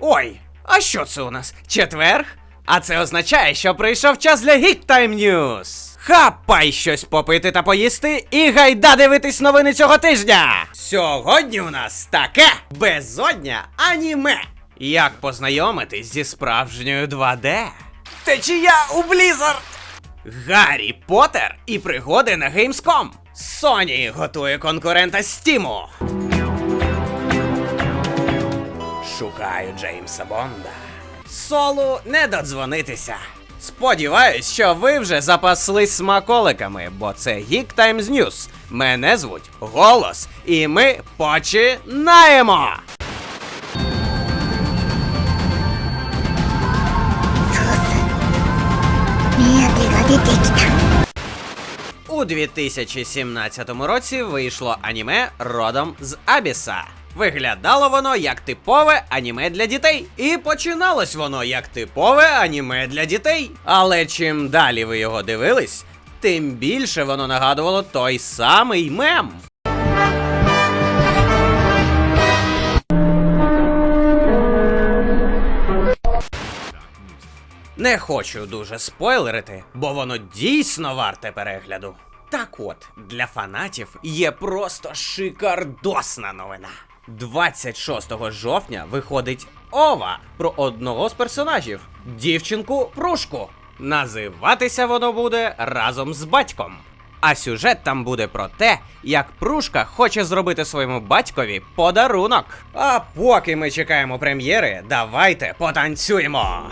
Ой, а що це у нас? Четверг? А це означає, що прийшов час для Geek Time News. Хапай щось попити та поїсти і гайда дивитись новини цього тижня. Сьогодні у нас таке безодня аніме. Як познайомитись зі справжньою 2D? Течія у Blizzard! Гаррі Поттер і пригоди на Gamescom. Sony готує конкурента Стіму. Шукаю Джеймса Бонда. Солу не додзвонитися. Сподіваюсь, що ви вже запаслись смаколиками, бо це Geek Times News. Мене звуть Голос, і ми починаємо! У 2017 році вийшло аніме родом з Абіса. Виглядало воно як типове аніме для дітей. І починалось воно як типове аніме для дітей. Але чим далі ви його дивились, тим більше воно нагадувало той самий мем. Не хочу дуже спойлерити, бо воно дійсно варте перегляду. Так от, для фанатів є просто шикардосна новина. 26 жовтня виходить Ова про одного з персонажів дівчинку Прушку. Називатися воно буде разом з батьком. А сюжет там буде про те, як Прушка хоче зробити своєму батькові подарунок. А поки ми чекаємо прем'єри, давайте потанцюємо.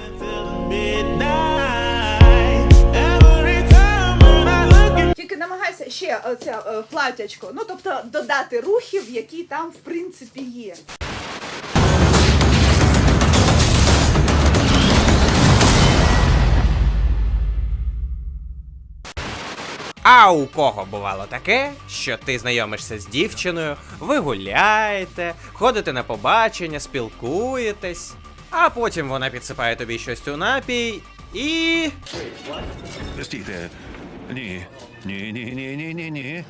Ще оце е, платячко, ну тобто додати рухів, які там в принципі є. А у кого бувало таке, що ти знайомишся з дівчиною, ви гуляєте, ходите на побачення, спілкуєтесь, а потім вона підсипає тобі щось у напій і. Стійте. Ні. Ні, ні, ні, ні, ні, ні.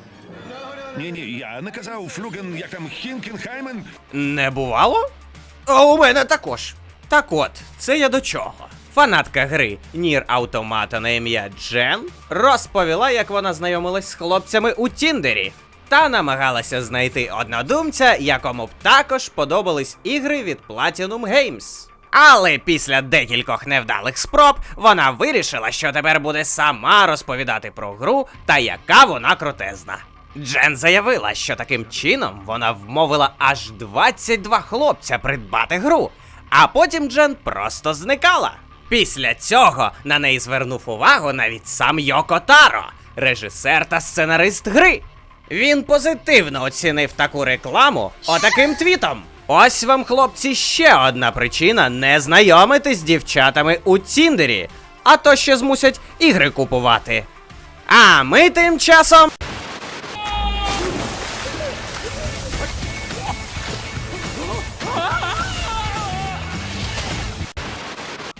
Ні, ні, я не казав Флюген, як там Хінкенхаймен. Не бувало? А у мене також. Так от, це я до чого. Фанатка гри Нір Автомата на ім'я Джен розповіла, як вона знайомилась з хлопцями у Тіндері. Та намагалася знайти однодумця, якому б також подобались ігри від Platinum Games. Але після декількох невдалих спроб вона вирішила, що тепер буде сама розповідати про гру та яка вона крутезна. Джен заявила, що таким чином вона вмовила аж 22 хлопця придбати гру, а потім Джен просто зникала. Після цього на неї звернув увагу навіть сам Йоко Таро, режисер та сценарист гри. Він позитивно оцінив таку рекламу отаким твітом. Ось вам, хлопці, ще одна причина не знайомитись з дівчатами у Тіндері, а то ще змусять ігри купувати. А ми тим часом. –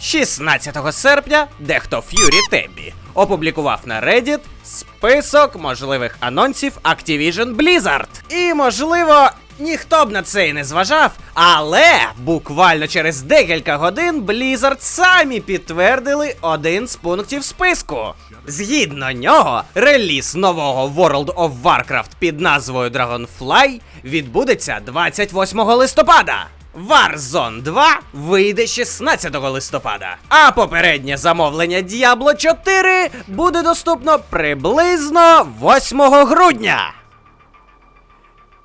16 серпня дехто Ф'юрі Теббі опублікував на Reddit список можливих анонсів Activision Blizzard. І, можливо, ніхто б на це і не зважав, але буквально через декілька годин Blizzard самі підтвердили один з пунктів списку. Згідно нього, реліз нового World of Warcraft під назвою Dragonfly відбудеться 28 листопада. Warzone 2 вийде 16 листопада, а попереднє замовлення Diablo 4 буде доступно приблизно 8 грудня.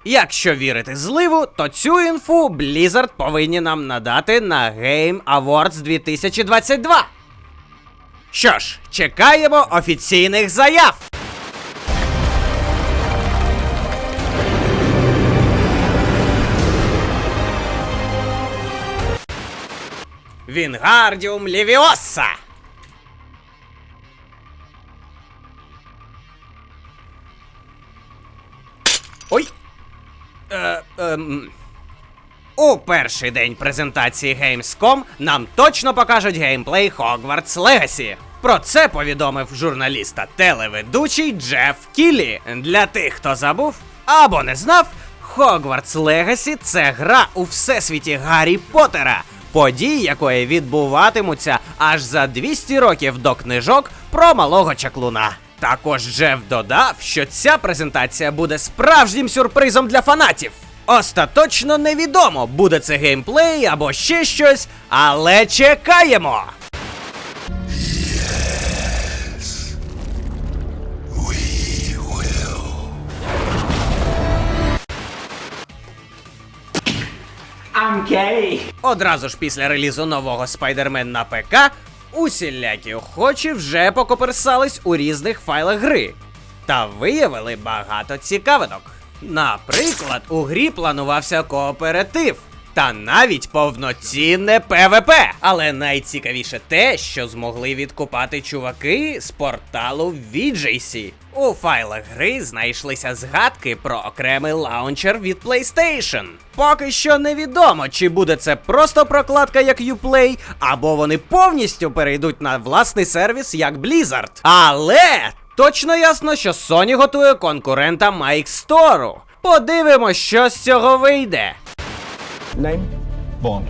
Якщо вірити зливу, то цю інфу Blizzard повинні нам надати на Game Awards 2022. Що ж, чекаємо офіційних заяв. Вінгардіум Лівіоса. У перший день презентації Gamescom нам точно покажуть геймплей Hogwarts Legacy. Про це повідомив журналіст та телеведучий Джеф Кіллі. Для тих, хто забув або не знав, Hogwarts Legacy – це гра у всесвіті Гаррі Поттера, подій якої відбуватимуться аж за 200 років до книжок про малого чаклуна. Також Джеф додав, що ця презентація буде справжнім сюрпризом для фанатів. Остаточно невідомо, буде це геймплей або ще щось, але чекаємо. Одразу ж після релізу нового Spider-Man на ПК, усілякі охочі вже покоперсались у різних файлах гри та виявили багато цікавинок. Наприклад, у грі планувався кооператив. Та навіть повноцінне ПВП. Але найцікавіше те, що змогли відкупати чуваки з порталу VJC. У файлах гри знайшлися згадки про окремий лаунчер від PlayStation. Поки що невідомо, чи буде це просто прокладка як Uplay, або вони повністю перейдуть на власний сервіс як Blizzard. Але точно ясно, що Sony готує конкурента Mike Store. Подивимось, що з цього вийде. Name? Bond.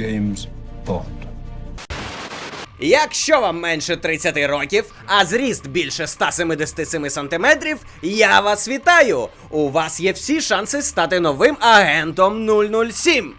James Bond. Якщо вам менше 30 років, а зріст більше 177 сантиметрів, я вас вітаю! У вас є всі шанси стати новим агентом 007.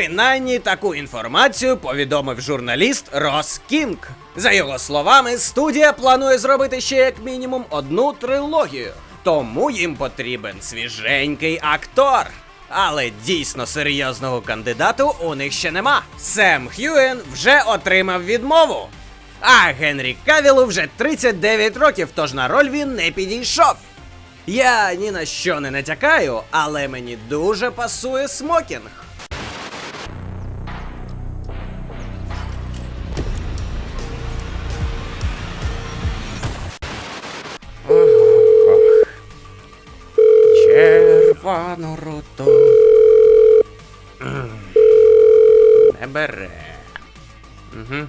Принаймні таку інформацію повідомив журналіст Рос Кінг. За його словами, студія планує зробити ще як мінімум одну трилогію, тому їм потрібен свіженький актор. Але дійсно серйозного кандидату у них ще нема. Сем Х'юен вже отримав відмову. А Генрі Кавілу вже 39 років, тож на роль він не підійшов. Я ні на що не натякаю, але мені дуже пасує смокінг. Руту. Не бере. Угу.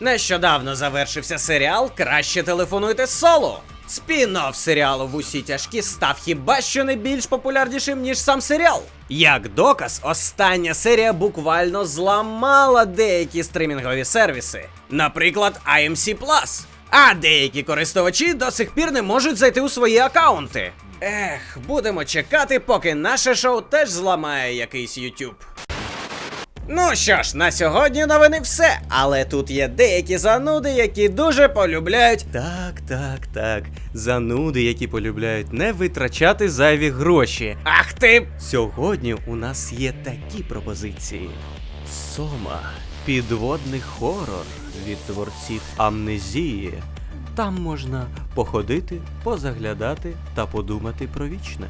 Нещодавно завершився серіал Краще телефонуйте соло. Спін-офф серіалу в усі тяжкі став хіба що не більш популярнішим, ніж сам серіал. Як доказ, остання серія буквально зламала деякі стримінгові сервіси, наприклад, IMC А деякі користувачі до сих пір не можуть зайти у свої акаунти. Ех, будемо чекати, поки наше шоу теж зламає якийсь YouTube. Ну що ж, на сьогодні новини все. Але тут є деякі зануди, які дуже полюбляють. Так, так, так. Зануди, які полюбляють не витрачати зайві гроші. Ах ти! Сьогодні у нас є такі пропозиції: Сома, підводний хорор від творців амнезії. Там можна походити, позаглядати та подумати про вічне.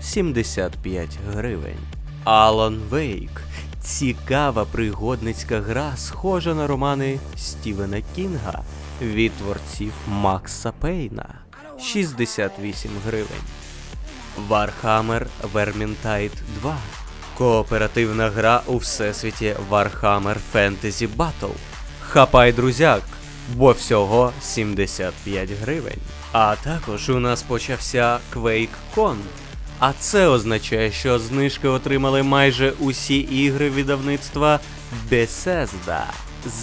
75 гривень. Алан Вейк. Цікава пригодницька гра, схожа на романи Стівена Кінга від творців Макса Пейна. 68 гривень. Warhammer Vermintide 2. Кооперативна гра у всесвіті Warhammer Fantasy Battle. Хапай друзяк, бо всього 75 гривень. А також у нас почався QuakeCon. А це означає, що знижки отримали майже усі ігри видавництва Bethesda.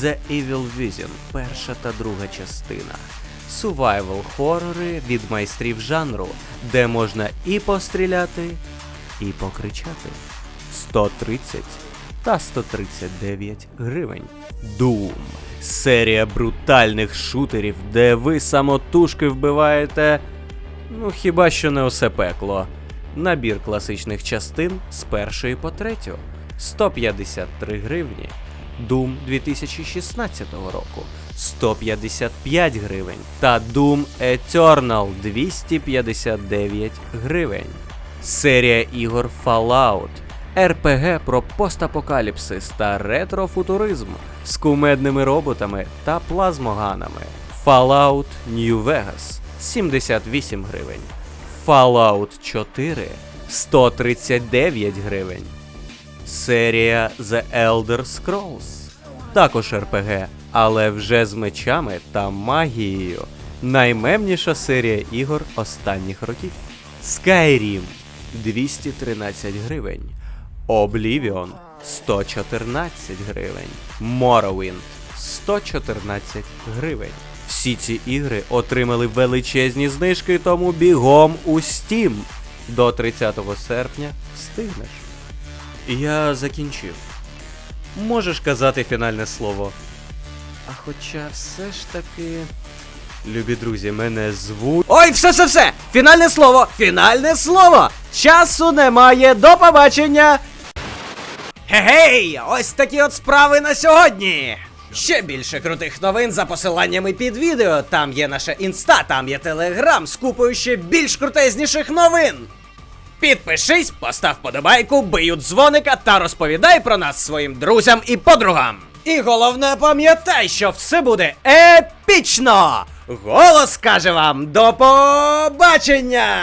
The Evil Vision, перша та друга частина. Survival хорори від майстрів жанру, де можна і постріляти, і покричати. 130 та 139 гривень. Doom. Серія брутальних шутерів, де ви самотужки вбиваєте. Ну, хіба що не усе пекло. Набір класичних частин з першої по третю 153 гривні. Doom 2016 року 155 гривень. Та Doom Eternal 259 гривень. Серія ігор Fallout. РПГ про постапокаліпсис та ретрофутуризм з кумедними роботами та плазмоганами. Fallout New Vegas 78 гривень. Fallout 4 139 гривень. Серія The Elder Scrolls. Також РПГ але вже з мечами та магією. Наймемніша серія ігор останніх років. Skyrim 213 гривень. Oblivion 114 гривень. Morrowind 114 гривень. Всі ці ігри отримали величезні знижки, тому бігом у Steam. До 30 серпня встигнеш. Я закінчив. Можеш казати фінальне слово. А хоча все ж таки. Любі друзі, мене звуть. Ой, все, все, все! Фінальне слово! Фінальне слово! Часу немає, до побачення! Гей! Ось такі от справи на сьогодні! Ще більше крутих новин за посиланнями під відео. Там є наша інста, там є телеграм з купою ще більш крутезніших новин. Підпишись, постав подобайку, бий у дзвоника та розповідай про нас своїм друзям і подругам. І головне, пам'ятай, що все буде епічно! Голос каже вам до побачення!